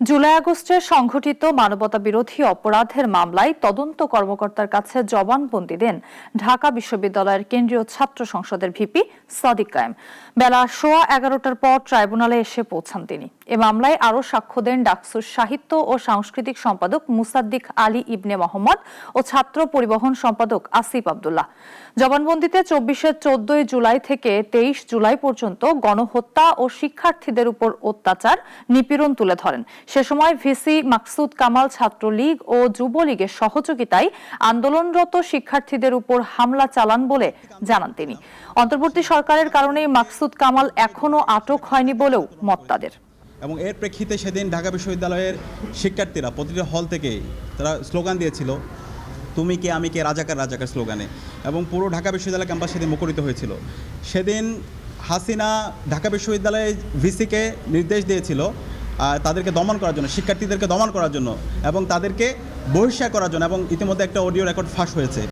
জুলাই আগস্টে সংঘটিত মানবতা বিরোধী অপরাধের মামলায় তদন্ত কর্মকর্তার কাছে জবানবন্দি দেন ঢাকা বিশ্ববিদ্যালয়ের কেন্দ্রীয় ছাত্র সংসদের ভিপি সাদিক কায়েম। বেলা সোয়া এগারোটার পর ট্রাইব্যুনালে এসে পৌঁছান তিনি। এ মামলায় আরও সাক্ষ্য দেন ডাকসুর সাহিত্য ও সাংস্কৃতিক সম্পাদক মুসাদ্দিক আলী ইবনে মোহাম্মদ ও ছাত্র পরিবহন সম্পাদক আসিফ আবদুল্লাহ। জবানবন্দিতে চব্বিশে চোদ্দই জুলাই থেকে তেইশ জুলাই পর্যন্ত গণহত্যা ও শিক্ষার্থীদের উপর অত্যাচার নিপীড়ন তুলে ধরেন। সে সময় ভিসি মাকসুদ কামাল ছাত্রলীগ ও যুবলীগের সহযোগিতায় আন্দোলনরত শিক্ষার্থীদের উপর হামলা চালান বলে জানান তিনি। অন্তর্বর্তী সরকারের কারণেই মাকসুদ কামাল এখনও আটক হয়নি বলেও মত তাদের। এবং এর প্রেক্ষিতে সেদিন ঢাকা বিশ্ববিদ্যালয়ের শিক্ষার্থীরা প্রতিটি হল থেকে তারা স্লোগান দিয়েছিল, তুমি কে, আমি কে, রাজাকার রাজাকার স্লোগানে। এবং পুরো ঢাকা বিশ্ববিদ্যালয় ক্যাম্পাস সেদিন মুখরিত হয়েছিল। সেদিন হাসিনা ঢাকা বিশ্ববিদ্যালয়ে ভিসিকে নির্দেশ দিয়েছিল তাদেরকে দমন করার জন্য, শিক্ষার্থীদেরকে দমন করার জন্য এবং তাদেরকে বহিষ্কার করার জন্য এবং ইতিমধ্যে একটা অডিও রেকর্ড ফাঁস হয়েছে।